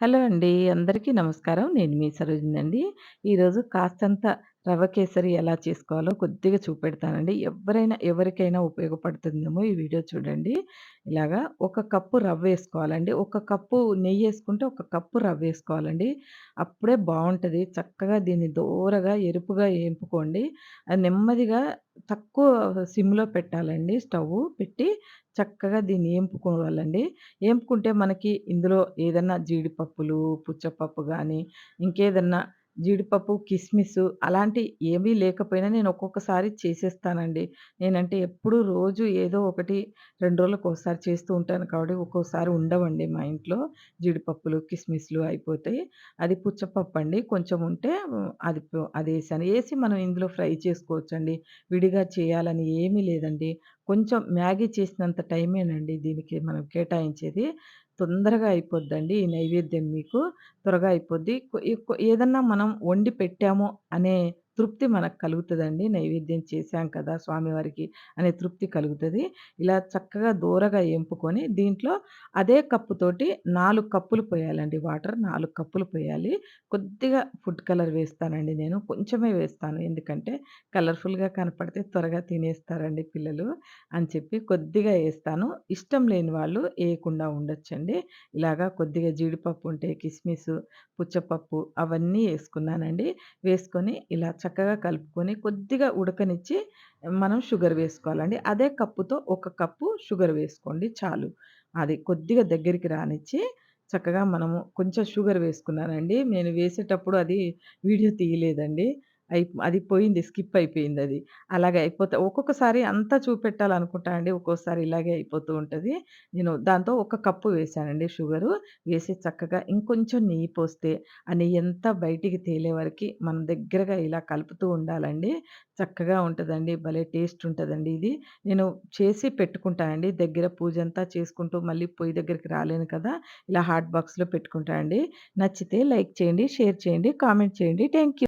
Hello అండి. అందరికీ నమస్కారం. నేను మీ సరోజినండి. ఈరోజు కాస్తంత రవ్వ కేసరి ఎలా చేసుకోవాలో కొద్దిగా చూపెడతానండి. ఎవరైనా ఎవరికైనా ఉపయోగపడుతుందేమో ఈ వీడియో చూడండి. ఇలాగా ఒక కప్పు రవ్వ వేసుకోవాలండి ఒక కప్పు నెయ్యి వేసుకుంటే ఒక కప్పు రవ్వ వేసుకోవాలండి అప్పుడే బాగుంటుంది చక్కగా దీన్ని దోరగా ఎరుపుగా ఏంపుకోండి. అది నెమ్మదిగా తక్కువ సిమ్‌లో పెట్టాలండి స్టవ్ పెట్టి చక్కగా దీన్ని ఏంపుకోవాలండి. ఏంపుకుంటే మనకి ఇందులో ఏదన్నా జీడిపప్పులు, పుచ్చపప్పు కానీ ఇంకేదన్నా జీడిపప్పు, కిస్మిసు అలాంటి ఏమీ లేకపోయినా నేను ఒక్కొక్కసారి చేసేస్తానండి. నేనంటే ఎప్పుడూ రోజు ఏదో ఒకటి 2 రోజులకోసారి చేస్తూ ఉంటాను కాబట్టి ఒక్కోసారి ఉండవండి మా ఇంట్లో. జీడిపప్పులు, కిస్మిస్‌లు అయిపోతాయి. అది పుచ్చపప్పండి. కొంచెం ఉంటే హ్మ్, అది వేసాను అదేసాను. ఏసి మనం ఇందులో ఫ్రై చేసుకోవచ్చండి. విడిగా చేయాలని ఏమీ లేదండి. కొంచెం మ్యాగీ చేసినంత టైమేనండి దీనికి మనం కేటాయించేది. తొందరగా అయిపోద్దండి ఈ నైవేద్యం మీకు. త్వరగా అయిపోద్ది. కొ ఏదన్నా మనం వండి పెట్టాము అనే తృప్తి మనకు కలుగుతుందండి నైవేద్యం చేశాం కదా స్వామివారికి అనే తృప్తి కలుగుతుంది ఇలా చక్కగా దూరగా ఎంపుకొని దీంట్లో అదే కప్పుతోటి నాలుగు కప్పులు పోయాలండి వాటర్. నాలుగు కప్పులు పోయాలి. కొద్దిగా ఫుడ్ కలర్ వేస్తానండి నేను. కొంచెమే వేస్తాను. ఎందుకంటే కలర్‌ఫుల్‌గా కనపడితే త్వరగా తినేస్తారండి పిల్లలు అని చెప్పి కొద్దిగా వేస్తాను ఇష్టం లేని వాళ్ళు వేయకుండా ఉండొచ్చండి. ఇలాగా కొద్దిగా జీడిపప్పు ఉంటే కిస్మిస్ పుచ్చపప్పు అవన్నీ వేసుకున్నానండి వేసుకొని ఇలా చక్కగా కలుపుకొని కొద్దిగా ఉడకనిచ్చి మనం షుగర్ వేసుకోవాలండి. అదే కప్పుతో ఒక కప్పు షుగర్ వేసుకోండి చాలు. అది కొద్దిగా దగ్గరికి రానిచ్చి చక్కగా మనము కొంచెం షుగర్ వేసుకున్నానండి. నేను వేసేటప్పుడు అది వీడియో తీయలేదండి. అయి అది పోయింది. స్కిప్ అయిపోయిందది. అలాగే అయిపోతే ఒక్కొక్కసారి అంతా చూపెట్టాలనుకుంటా అండి. ఒక్కోసారి ఇలాగే అయిపోతూ ఉంటది. నేను దాంతో ఒక కప్పు వేశానండి షుగరు. వేసి చక్కగా ఇంకొంచెం నెయ్యి పోస్తే, ఆ నెయ్యంతా బయటికి తేలే వరకి మనం దగ్గరగా ఇలా కలుపుతూ ఉండాలండి. చక్కగా ఉంటదండి. భలే టేస్ట్ ఉంటదండి ఇది. నేను చేసి పెట్టుకుంటానండి. దగ్గర పూజంతా చేసుకుంటూ మళ్ళీ పొయ్యి దగ్గరికి రాలేను కదా! ఇలా హాట్ బాక్స్‌లో పెట్టుకుంటా అండి. నచ్చితే లైక్ చేయండి, షేర్ చేయండి, కామెంట్ చేయండి. Thank you.